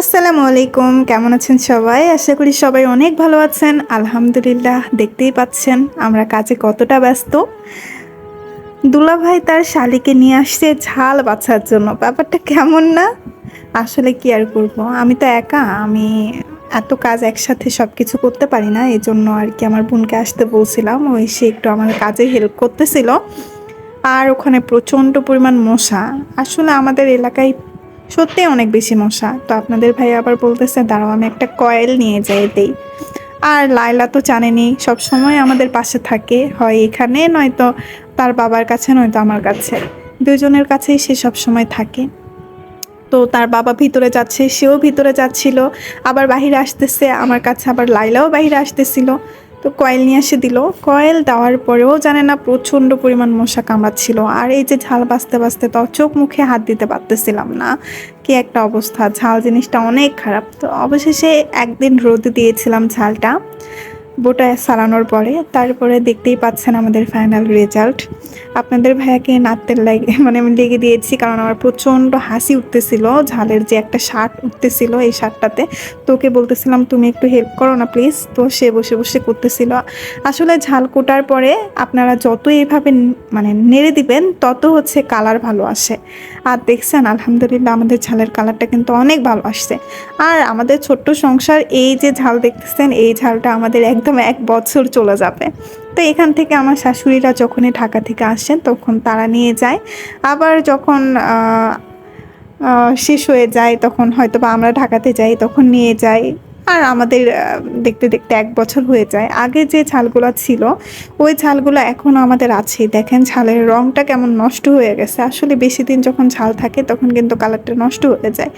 আসসালামু আলাইকুম। কেমন আছেন সবাই? আশা করি সবাই অনেক ভালো আছেন। আলহামদুলিল্লাহ, দেখতেই পাচ্ছেন আমরা কাজে কতটা ব্যস্ত। দুলাভাই তার শালিকে নিয়ে আসছে ঝাল বাছার জন্য। ব্যাপারটা কেমন না? আসলে কি আর করব? আমি তো একা, আমি এত কাজ একসাথে সব কিছু করতে পারি না এই জন্য আর কি আমার বোনকে আসতে বলছিলাম। ওই সে একটু আমার কাজে হেল্প করতেছিল। আর ওখানে প্রচণ্ড পরিমাণ মশা। আসলে আমাদের এলাকায় সত্যি অনেক বেশি মশা। তো আপনাদের ভাই আবার বলতেছে, দাঁড়াও, আমি একটা কয়েল নিয়ে যাই দেই। আর লাইলা তো জানেনি সব সময় আমাদের পাশে থাকে, হয় এখানে, নয়তো তার বাবার কাছে, নয়তো আমার কাছে। দুজনের কাছেই সে সব সময় থাকে। তো তার বাবা ভিতরে যাচ্ছে, সেও ভিতরে যাচ্ছিল, আবার বাহিরে আসতেছে, আমার কাছে আবার লাইলাও বাহিরে আসতেছিল। তো কয়েল নিয়ে এসে দিল। কয়েল দেওয়ার পরেও জানে না প্রচণ্ড পরিমাণ মশা কামড়াচ্ছিল। আর এই যে ঝাল বাঁচতে বাঁচতে তো চোখ মুখে হাত দিতে পারতেছিলাম না। কি একটা অবস্থা, ঝাল জিনিসটা অনেক খারাপ। তো অবশেষে একদিন রোদে দিয়েছিলাম ঝালটা। বোটা সারানোর পরে তারপরে দেখতেই পাচ্ছেন আমাদের ফাইনাল রেজাল্ট আপনাদের ভাইয়াকে নাচতে লাগে মানে আমি লেগে দিয়েছি কারণ আমার প্রচণ্ড হাসি উঠতেছিল, ঝালের যে একটা শার্ট উঠতেছিল এই শার্টটাতে তোকে বলতেছিলাম, তুমি একটু হেল্প করো না প্লিজ তো সে বসে বসে করতেছিল। আসলে ঝাল কোটার পরে আপনারা যত এইভাবে মানে নেড়ে দিবেন, তত হচ্ছে কালার ভালো আসে। আর দেখছেন, আলহামদুলিল্লাহ আমাদের ঝালের কালারটা কিন্তু অনেক ভালো আসছে। আর আমাদের ছোট্ট সংসার, এই যে ঝাল দেখতেছেন, এই ঝালটা আমাদের একদম এক বছর চলে যাবে। তো এখান থেকে আমার শাশুড়িরা যখনই ঢাকা থেকে আসেন তখন তারা নিয়ে যায়। আবার যখন শেষ হয়ে যায়, তখন হয়তো বা আমরা ঢাকাতে যাই, তখন নিয়ে যাই। আর আমাদের দেখতে দেখতে এক বছর হয়ে যায়। আগে যে ঝালগুলো ছিল, ওই ঝালগুলো এখনও আমাদের আছেই দেখেন ঝালের রঙটা কেমন নষ্ট হয়ে গেছে। আসলে বেশি দিন যখন ঝাল থাকে, তখন কিন্তু কালারটা নষ্ট হয়ে যায়।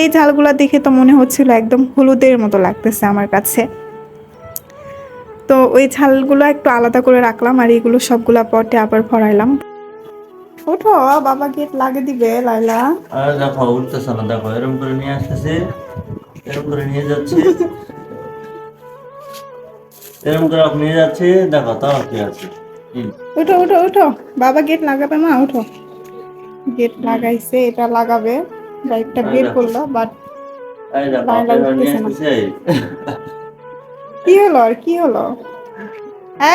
এই ঝালগুলো দেখে তো মনে হচ্ছিল একদম হলুদের মতো লাগতেছে আমার কাছে। তো ওই ছালগুলো একটু আলাদা করে রাখলাম আর এগুলো সবগুলা পটে আবার ভরাইলাম। ওঠো বাবা গেট লাগে দিবে লাইলা আর দেখো উঠতেছে না দেখো এরকম করে নিয়ে আসতেছে এরকম করে নিয়ে যাচ্ছে। এরকম করে আপনি নিয়ে যাচ্ছে দেখো তাও কি আছে। উঠো উঠো উঠো বাবা গেট লাগাবে মা ওঠো। গেট লাগাইছে এটা লাগাবে বাইকটা বের করল বাট এই দেখো লাইলা নিয়ে উঠতেছে না। কি হলো? আর কি হলো?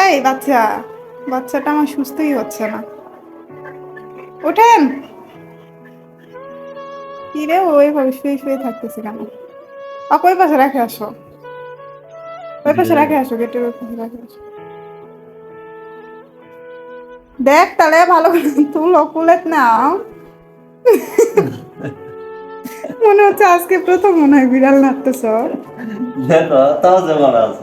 এই বাচ্চা, বাচ্চাটা আমার সুস্থই হচ্ছে না। ওঠেন। কি রে ওইভাবে শুয়ে শুয়ে থাকতেছে কেন? আপ ওই পাশে রাখে আসো। ওই পাশে রেখে আসো, গেটের পাশে রেখে আসো। দেখ তাহলে ভালো করে তুলো কুলেত নাও। মনে হচ্ছে আজকে প্রথম মনে হয় বিড়াল নাড়তেছ। দেখো, তাও যেমন আছে।